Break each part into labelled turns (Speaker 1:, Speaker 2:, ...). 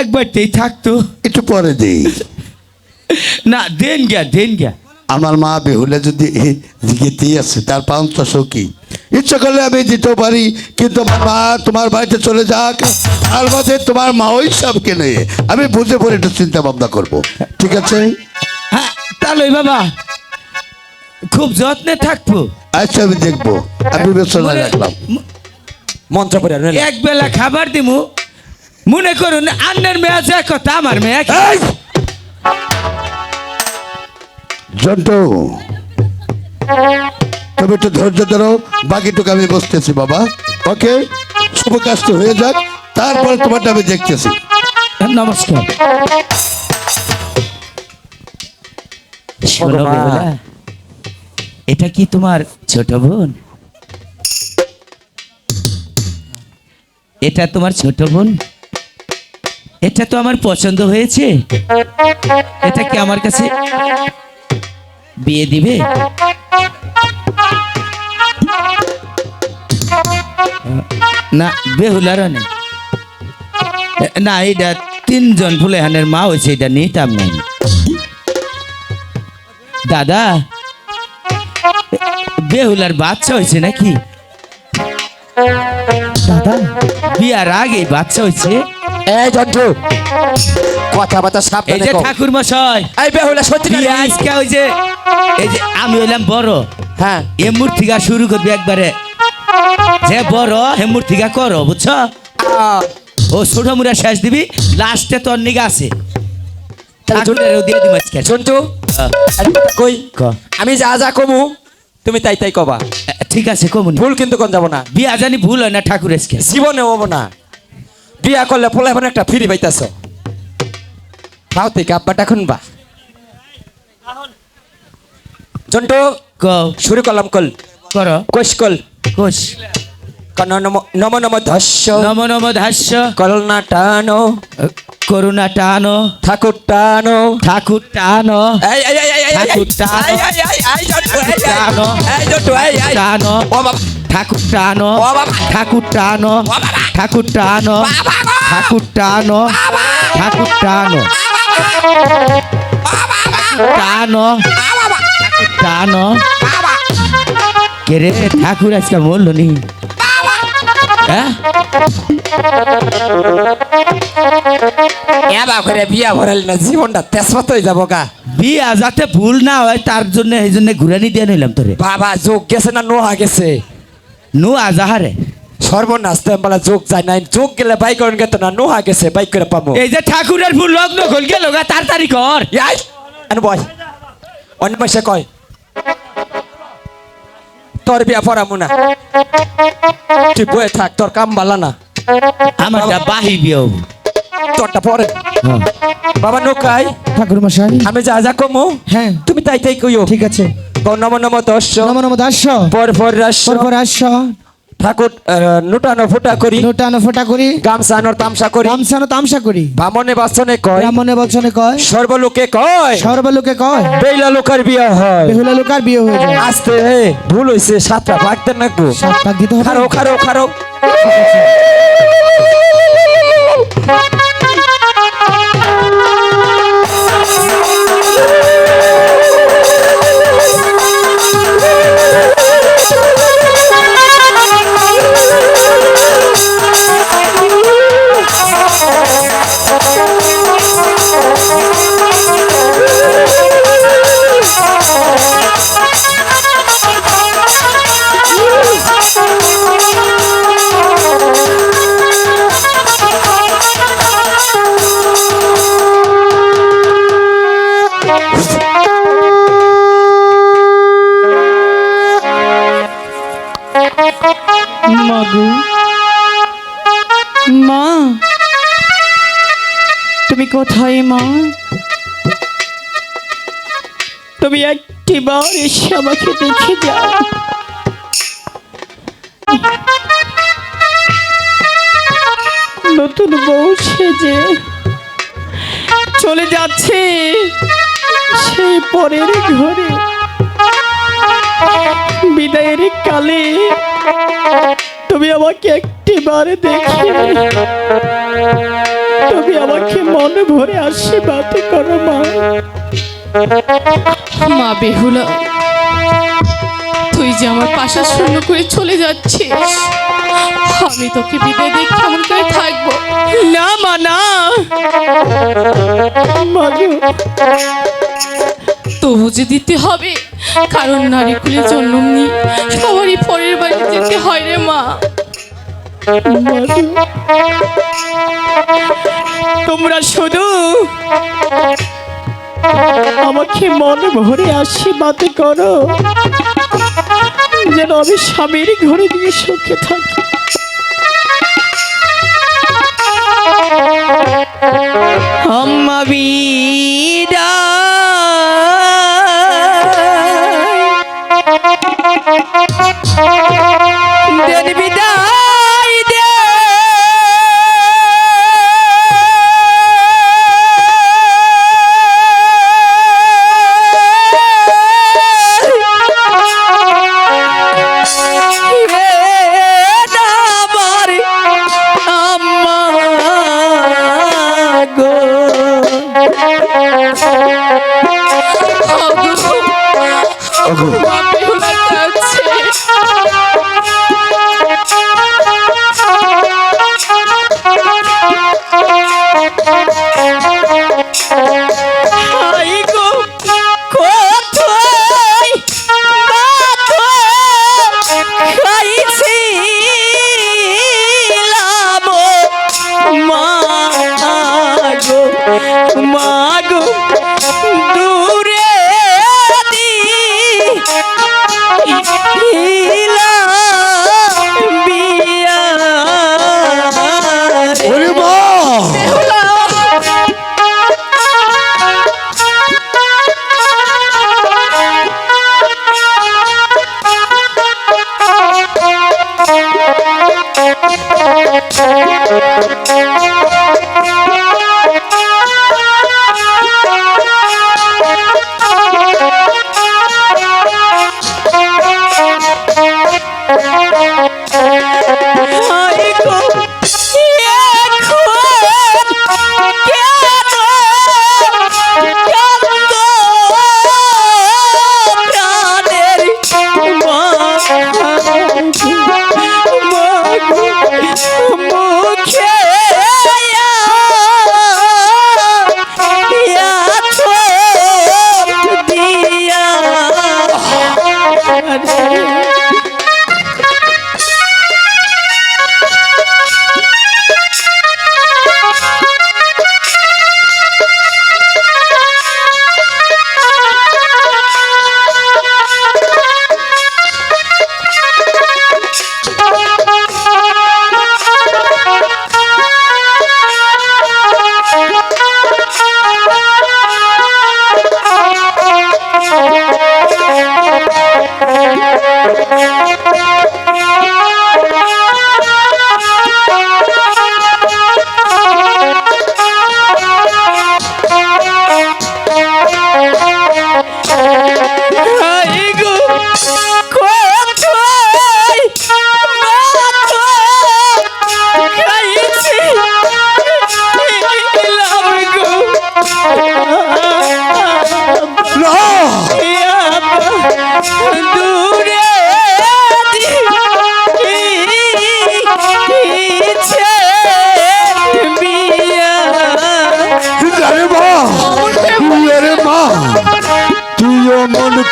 Speaker 1: একবারতেই থাকতো।
Speaker 2: একটু পরে দিই।
Speaker 1: না দেন গিয়া দেন গিয়া।
Speaker 2: আমার মা বেহুলে যদি দিকেতেই আছে তার পাঁচ কি ইচ্ছা করলে আমি দিতেও পারি কিন্তু আমার মা তোমার বাড়িতে চলে যাক তার মধ্যে তোমার মা ওই সব কেনে আমি বুঝে পড়ে একটু চিন্তা ভাবনা করব। ঠিক আছে?
Speaker 1: হ্যাঁ তাহলে বাবা খুব যত্নে থাকব।
Speaker 2: আচ্ছা আমি দেখব। আমি বিবেচনা রাখলাম।
Speaker 3: মন্ত্র পড়ে
Speaker 1: এক বেলা খাবার দিমু মনে করুন আন্নের মেয়ে যা কথা আমার মেয়ে!
Speaker 2: জন্টু তুমি একটু ধৈর্য ধরো বাকিটুকু আমি বসতেছি বাবা। ওকে শুভ কাজটি হয়ে যাক তারপরে তোমারটা আমি দেখতেছি।
Speaker 1: নমস্কার। এটা কি তোমার ছোট বোন? এটা তোমার ছোট বোন? এটা তো আমার পছন্দ হয়েছে। এটা কি আমার কাছে বিয়ে দিবে? না, বেহুলারও নেই। না এটা তিনজন ফুলেহানের মা হয়েছে এটা নিতাম না আমি। দাদা, বেহুলার বাচ্চা হয়েছে নাকি? দাদা, বিয়ার আগে বাচ্চা হয়েছে?
Speaker 3: এই জন্টু কথাবার্তা
Speaker 1: এই
Speaker 3: সাবধানে
Speaker 1: যে
Speaker 3: কও।
Speaker 1: ঠাকুর মশাই
Speaker 3: এই বেহুলা সত্যি না
Speaker 1: বিয়ে আজকে ওই যে এই যে আমি হইলাম বড়।
Speaker 3: হ্যাঁ।
Speaker 1: এ মূর্তিকা শুরু করবি একবারে। যে বড় হে মূর্তিকা করো বুঝছ?
Speaker 3: আহ,
Speaker 1: ও ছোট মুড়া শেষ দিবি লাস্টে তোর নিগা আছে।
Speaker 3: তাহলে জন্টু-
Speaker 1: ঠাকুরেরও দিয়ে দিব আজকে।
Speaker 3: জন্টু। আরে কথা কই?
Speaker 1: ক।
Speaker 3: আমি যা যা কমু তুমি তাই তাই কবা।
Speaker 1: ঠিক আছে কমুনি।
Speaker 3: ভুল কিন্তু কোন যাব না।
Speaker 1: বিয়া জানি ভুল হয় না ঠাকুর আজকে।
Speaker 3: জীবনে হব না। বিয়া করলে পোলা এখন একটা ফিরি পাইতাছ পাও থেকে আব্বাটা শুনবা জন্টু শুরু করলাম কল
Speaker 1: কর
Speaker 3: কোষ কল
Speaker 1: কোষ
Speaker 3: নম নম ধস্য
Speaker 1: নম নম ধাস্য
Speaker 3: কলনা টানো
Speaker 1: করুণা টানো
Speaker 3: ঠাকুর টানো
Speaker 1: ঠাকুর টানো ঠাকুর টানো। টানো। টানো
Speaker 3: ও বাবা
Speaker 1: ঠাকুর টানো। ঠাকুর টানো। ঠাকুর টানো। ঠাকুর টানো ঠাকুর টানো টানো টানো কে ঠাকুর আজকে বলল নি। হ্যাঁ?
Speaker 3: করে বিয়া ভরাল না জীবনটা তেজপাত হয়ে যাব গা।
Speaker 1: বিয়া যাতে ভুল না হয় তার জন্য এই জন্য ঘুরানি দিয়ে নিলাম তোরে।
Speaker 3: বাবা যোগ গেছে না নোহা গেছে?
Speaker 1: নু আজাহারে
Speaker 3: সর্বনাশ তো বলা যোগ যায় নাই যোগ গেলে বাইক করেন গেত না নোহা গেছে বাইক করে পাবো
Speaker 1: এই যে ঠাকুরের ভুল লগ্ন হল গেল গা তাড়াতাড়ি কর।
Speaker 3: ইয়াই এনে বয়। অন্য পয়সা কয় তোর বিয়া পড়ামু না। তুই বয়ে থাক তোর কাম বালা না।
Speaker 1: আমারটা বাহি বিয়ে।
Speaker 3: তোরটা পরে। বাবা নৌকাই
Speaker 4: ঠাকুর মশাই
Speaker 3: আমি যা যা কমু
Speaker 4: হ্যাঁ।
Speaker 3: তুমি তাই তাই কইও।
Speaker 4: ঠিক আছে।
Speaker 3: নম নম দর্শ
Speaker 4: নম নম দাস্য
Speaker 3: পর পর রাস্য
Speaker 4: পরপর আসছ
Speaker 3: ঠাকুর নুটানো ফুটা করি
Speaker 4: নোটানো ফোটা করি
Speaker 3: গামছা আনোর তামসা করি
Speaker 4: গামছানো তামসা করি।
Speaker 3: বামনে বাসনে কয়
Speaker 4: ব্রাহ্মণে বচনে কয়
Speaker 3: সর্বলোকে কয়
Speaker 4: সর্বলোকে কয়
Speaker 3: বেইলা লোকের বিয়া হয়।
Speaker 4: বেহুলা লোকার বিয়ে হয়ে যায়।
Speaker 3: আস্তে ভুল হইছে সাতটা ভাগতে নাকবো।
Speaker 4: সাত পাক দিতে হবে।
Speaker 3: খারো খারো খারো।
Speaker 4: মাগু। মা, তুমি কোথায় মা? তুমি একটি বার এসে আমাকে দেখে যাও। নতুন বউ সেজে চলে যাচ্ছে সেই পরের ঘরে। বিদায়ের কালে তুমি আমাকে একটি বার দেখে
Speaker 5: তুমি আমাকে মনে ভরে আশীর্বাদ করো মা।
Speaker 6: মা বেহুলা তুই যে আমার পাশা শূন্য করে চলে যাচ্ছিস আমি তোকে বিদায় দিয়ে কেমন করে থাকব?
Speaker 5: না মা না।
Speaker 6: তবু যে দিতে হবে কারণ নারী কুলে জন্ম নিয়ে সবারই পরের বাড়ি যেতে হয় রে মা।
Speaker 5: তোমরা শুধু আমাকে মনে ভরে আশীর্বাদ করো যেন আমি স্বামীর ঘরে গিয়ে সুখে থাকি।
Speaker 4: আম্মা দেন বিদায়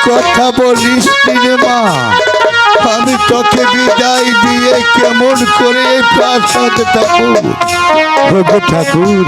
Speaker 2: কথা বলিস সিনেমা? আমি তোকে বিদায় দিয়ে কেমন করে প্রাসাদ ঠাকুর প্রভু ঠাকুর।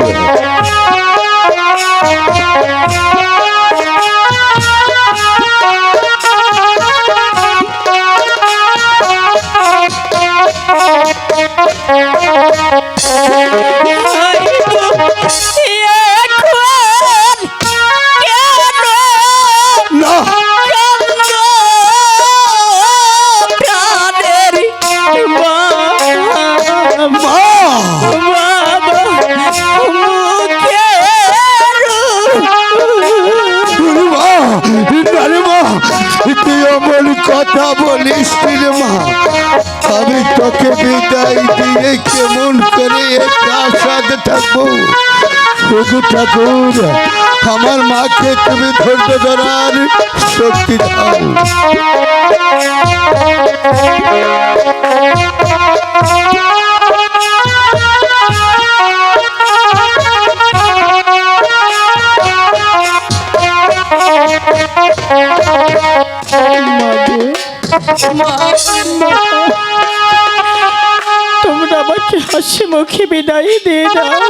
Speaker 2: কথা বলিস রে মা। আমি তোকে বিদায় দিয়ে কেমন করে এই সাথে থাকব? শুধু ঠাকুর, আমার মাকে তুমি ধৈর্য ধরার শক্তি দাও।
Speaker 4: আমাকে হাসি মুখে বিদায় দিয়ে দাও।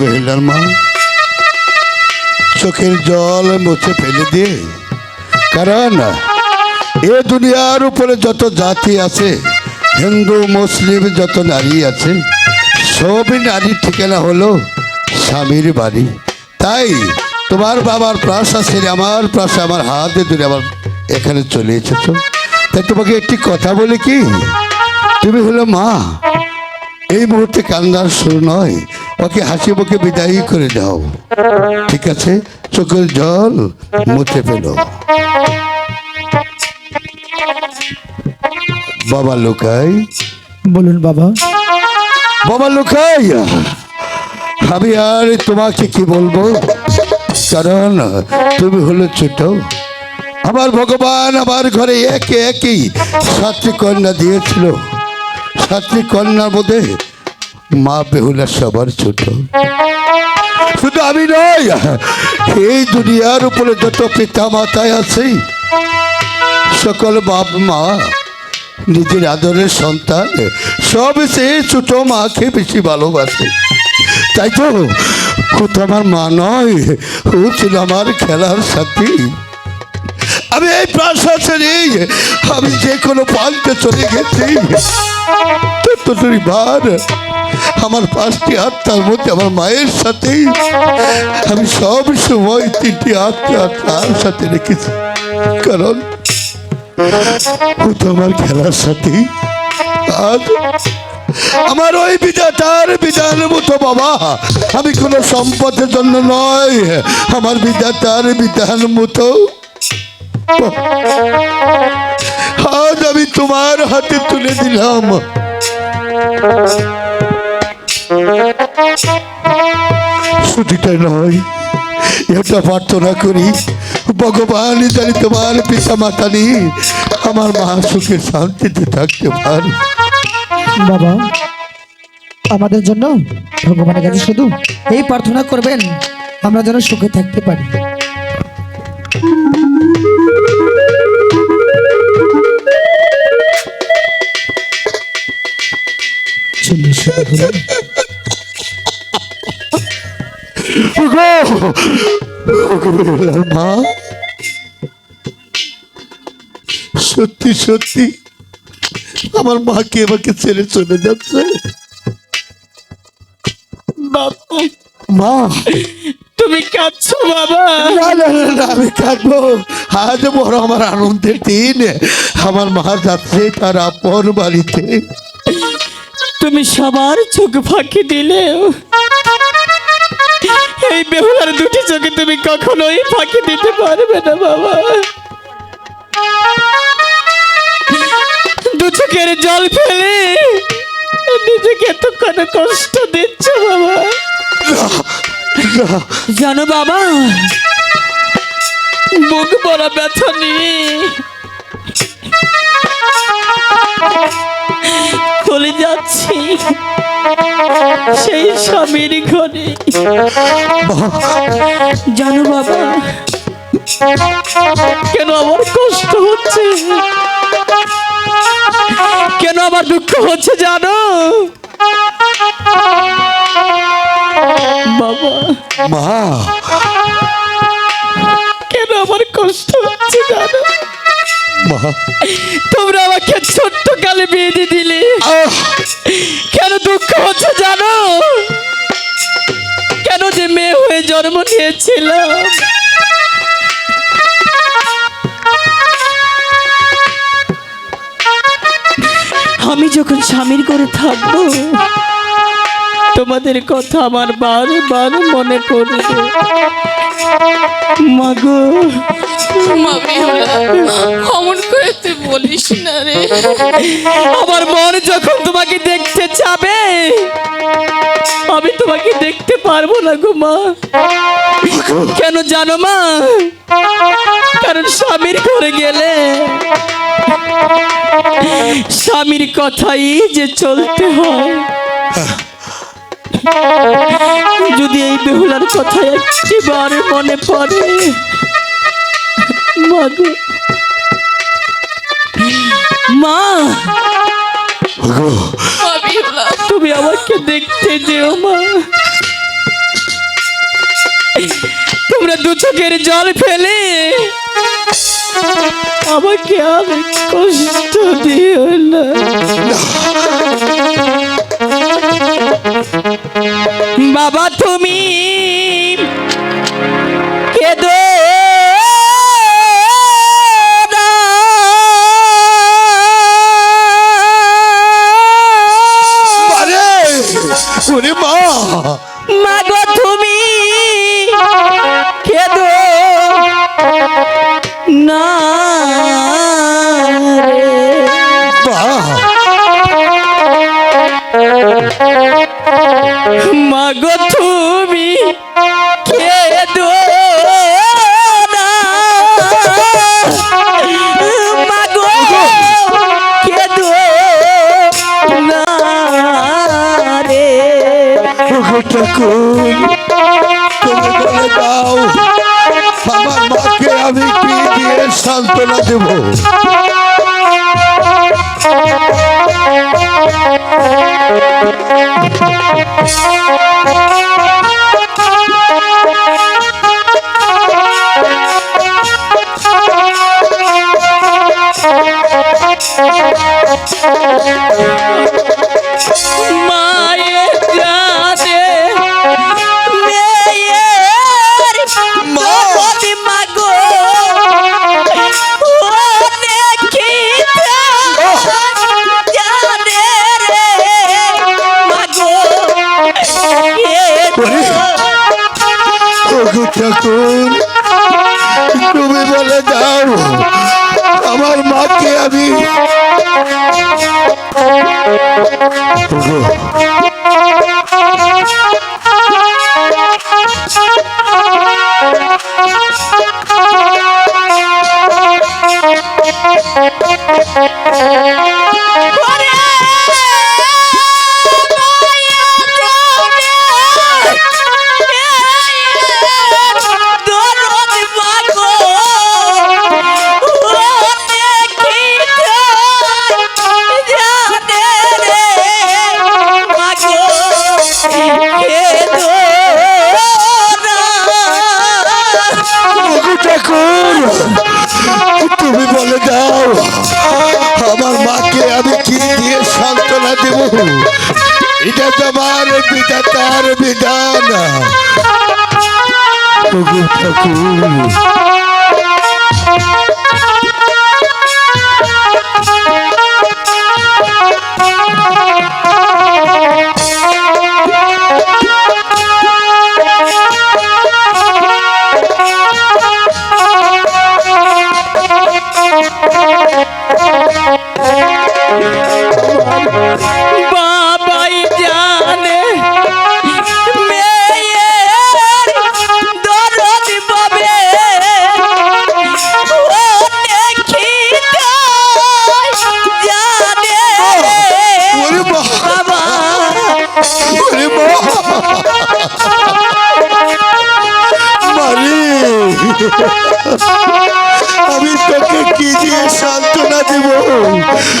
Speaker 2: বেহিলার মা, চোখের জল মুছে ফেলে দিয়ে কারণ এ দুনিয়ার উপরে যত জাতি আছে, হিন্দু, মুসলিম, যত নারী আছে, সবই নারীর ঠিকানা হলো স্বামীর বাড়ি। তাই তোমার বাবার প্রাসা ছেড়ে আমার প্রাসা আমার হাতে ধরে আমার এখানে চলে এসেছ। তাই তোমাকে একটি কথা বলে কি? তুমি হলো মা। এই মুহূর্তে কান্দার শুরু নয় ওকে হাসি মুখে বিদায়ী করে দাও। ঠিক আছে? চোখের জল মুছে ফেলো। বাবা লোকাই।
Speaker 1: বলুন বাবা।
Speaker 2: বাবা লোকাই। আমি আর তোমাকে কি বলব? কারণ তুমি হলো ছোট। আমার ভগবান আমার ঘরে একে একই সাতটি কন্যা দিয়েছিল। সাতটি কন্যার মধ্যে মা বেহুলা সবার ছোট। শুধু আমি নই, এই দুনিয়ার উপরে যত পিতা মাতায় আছে, সকল বাপ মা, নিজের আদরের সন্তান সব সে ছোট মাকে বেশি ভালোবাসে। তাই তো তো আমার মা নয়, ও ছিল আমার খেলার সাথী। আমি এই প্রাসাদ আমি যে কোনো পাল্টে চলে গেছি। আমার পাঁচটি আত্মার মধ্যে আমার মায়ের সাথে আমি সব সময় তিনটি আত্মা তার সাথে রেখেছি। কারণ ও তো আমার খেলার সাথে আজ আমার ওই বিধাতার বিধানের মতো বাবা, আমি কোনো সম্পদের জন্য নয়। আমার বিধাতার বিধান মতো। আজ আমি তোমার হাতে তুলে দিলাম। শুধুটা নয়, এটা প্রার্থনা করি, ভগবান জানি তোমার পিতা মাতা আমার মা সুখে শান্তিতে থাকতে পারে।
Speaker 7: বাবা, আমাদের জন্য ভগবানের কাছে শুধু এই প্রার্থনা করবেন, আমরা যেন সুখে থাকতে পারি।
Speaker 2: মা সত্যি সত্যি আমার মাকে আমাকে ছেড়ে চলে যাচ্ছে। মা
Speaker 4: তুমি কাঁদছো বাবা।
Speaker 2: না না না, না আমি কাঁদবো। আজ বড় আমার আনন্দের দিন। আমার মা যাচ্ছে তার আপন বাড়িতে।
Speaker 4: তুমি সবার চোখ ফাঁকি দিলেও এই বেহুলার দুটি চোখে তুমি কখনোই ফাঁকি দিতে পারবে না, বাবা। দু চোখের জল ফেলে নিজেকে এতক্ষণ কষ্ট দিচ্ছ, বাবা। জানো, বাবা বুক বড় ব্যথা নিয়ে চলে যাচ্ছি সেই স্বামীর ঘরে। জানো বাবা কেন আমার কষ্ট হচ্ছে? কেন আমার দুঃখ হচ্ছে জানো? বাবা
Speaker 2: মা।
Speaker 4: কেন আমার কষ্ট হচ্ছে জানো?
Speaker 2: মা।
Speaker 4: তোমরা আমাকে ছোট্ট কালে বিয়ে দিয়ে দিলে। কেন দুঃখ হচ্ছে জানো? কেন যে মেয়ে হয়ে জন্ম নিয়েছিলাম? আমি যখন স্বামীর করে থাকব তোমাদের কথা আমার বারবার মনে পড়বে মাগো
Speaker 6: অমন করে তুই বলিস না রে।
Speaker 4: আমার মন যখন তোমাকে দেখতে চাবে আমি তোমাকে দেখতে পারব না গো মা। কেন জানো মা? কারণ স্বামীর ঘরে গেলে স্বামীর কথাই যে চলতে হয়। যদি এই বেহুলার কথা একটিবার মনে পড়ে মা তুমি আমাকে দেখতে যেও মা। তোমরা দু চোখের জল ফেলে আমাকে আর কষ্ট তুমি
Speaker 2: বলে দাও আমার মাকে আমি কি দিয়ে সান্ত্বনা দেব?
Speaker 4: মায়ের
Speaker 2: আমি ওগো ঠাকুর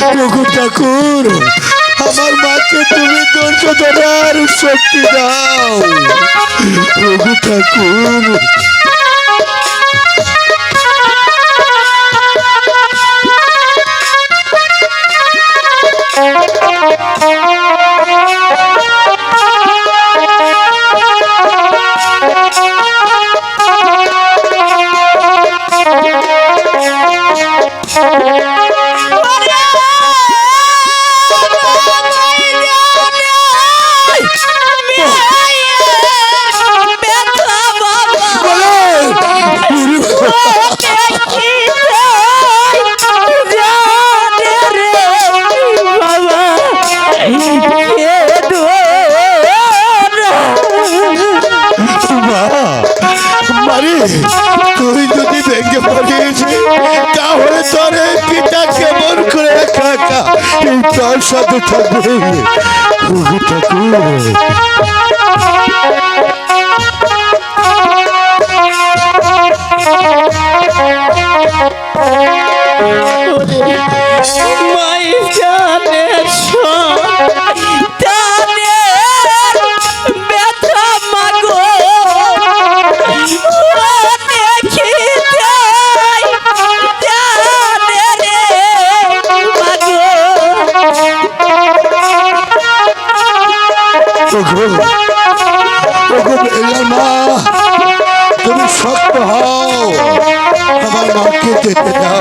Speaker 2: প্রভু ঠাকুর আমার মাকে তুমি ধৈর্য ধরার শক্তি দাও প্রভু ঠাকুর Thank you. তুই যদি ভেঙে পড়িস, তাহলে তোর এই পিতা কেমন করে একা একা এই সাথে থাকবে। ঠাকুর।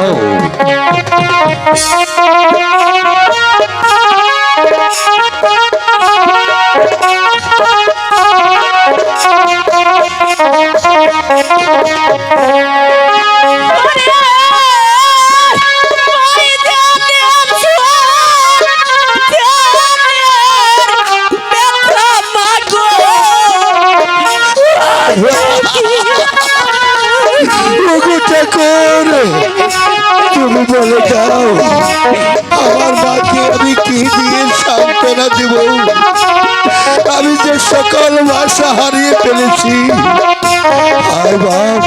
Speaker 2: দাও তুমি বলে দাও। আমার মাকে আমি কি দিয়ে সান্ত্বনা দিব? আমি যে সকল ভাষা হারিয়ে ফেলেছি। আয় বাপ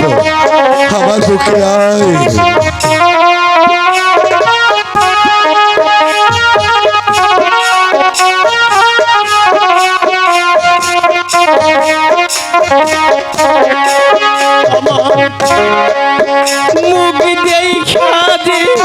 Speaker 2: আমার বুকে আয়।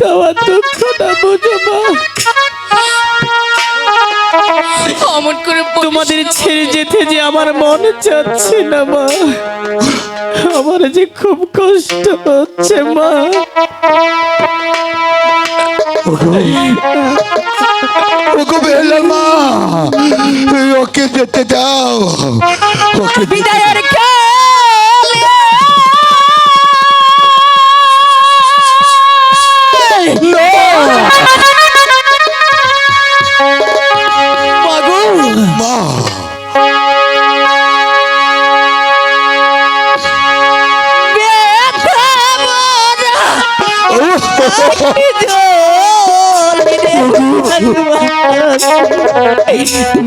Speaker 4: তুমি তো দুঃখটা বুঝো মা।
Speaker 6: অমন করে
Speaker 4: তোমাদের ছেড়ে যেতে যে আমার মন যাচ্ছে না মা। আমার যে খুব কষ্ট হচ্ছে মা।
Speaker 2: ওগো মা এই ওকে যেতে দাও। ওকে যেতে
Speaker 4: বিদায়ের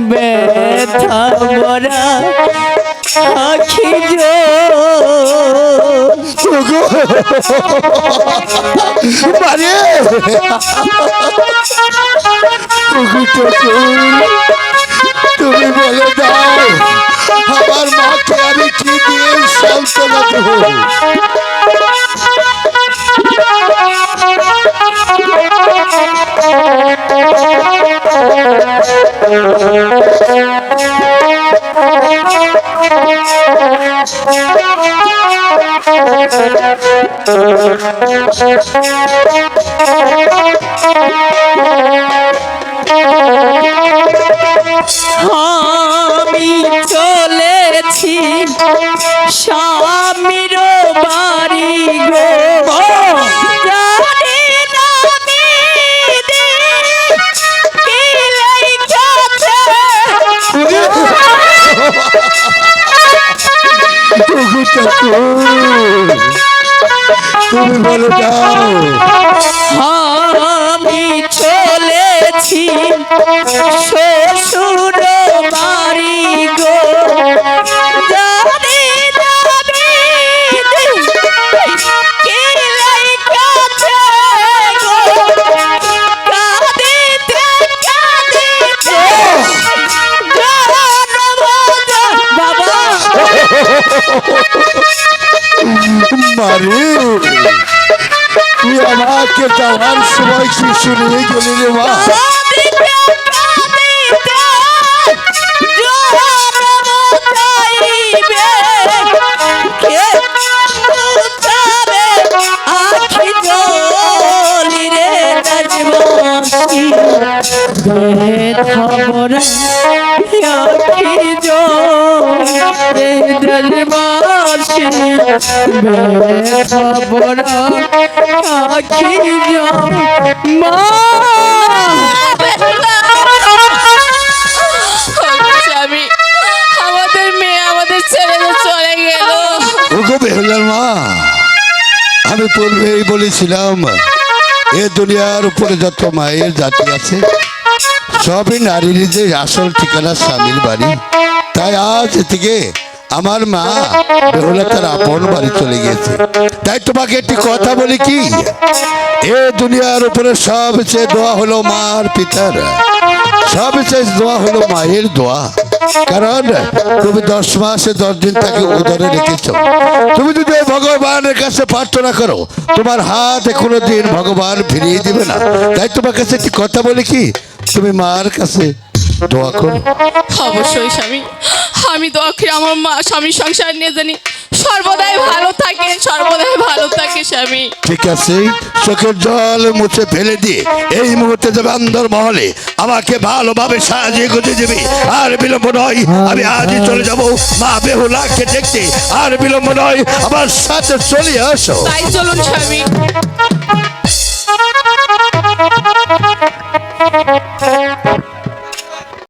Speaker 4: ব্যথা মরা আখি
Speaker 2: ওগো ঠাকুর তুমি বলে দাও আমার মাকে আমি কি দিয়ে সান্ত্বনা দেবো?
Speaker 8: Thank you.
Speaker 2: তুমি বলে দাও আমাকে যাওয়ার সময় শিশু নিয়ে গেলি রে মা
Speaker 6: স্বামী আমাদের মেয়ে আমাদের ছেড়ে চলে গেল
Speaker 2: ওগো বেহুলার মা আমি পূর্বেই বলেছিলাম, এ দুনিয়ার উপরে যত মায়ের জাতি আছে, সবই নারীর যে আসল ঠিকানা স্বামীর বাড়ি। তাই আজ থেকে আমার মা বেহুলা তার আপন বাড়ি চলে গেছে তাই তোমাকে একটি কথা বলি কি? এ দুনিয়ার উপরে সবচেয়ে দোয়া হলো মার পিতার। সবচেয়ে দোয়া হলো মায়ের দোয়া। কারণ তুমি দশ মাসে দশ দিন তাকে উদরে রেখেছ। তুমি যদি ভগবানের কাছে প্রার্থনা করো, তোমার হাত কোনো দিন ভগবান ফিরিয়ে দিবে না। তাই তোমার কাছে একটি কথা বলি কি? তুমি মার কাছে দোয়া করো।
Speaker 6: অবশ্যই স্বামী। আমি তো আমার মা স্বামীর সংসার নিয়ে জানি সর্বদাই ভালো থাকে সর্বদাই ভালো থাকে স্বামী।
Speaker 2: ঠিক আছে চোখের জল মুছে ফেলে দিয়ে এই মুহূর্তে যাবে আন্দর মহলে আমাকে ভালোভাবে সাজিয়ে গুজে দিবি আর বিলম্ব নয় আমি আজই চলে যাব মা বেহুলাকে দেখতে আর বিলম্ব নয় আমার সাথে চলে আসো।
Speaker 6: তাই চলুন স্বামী। Thank you.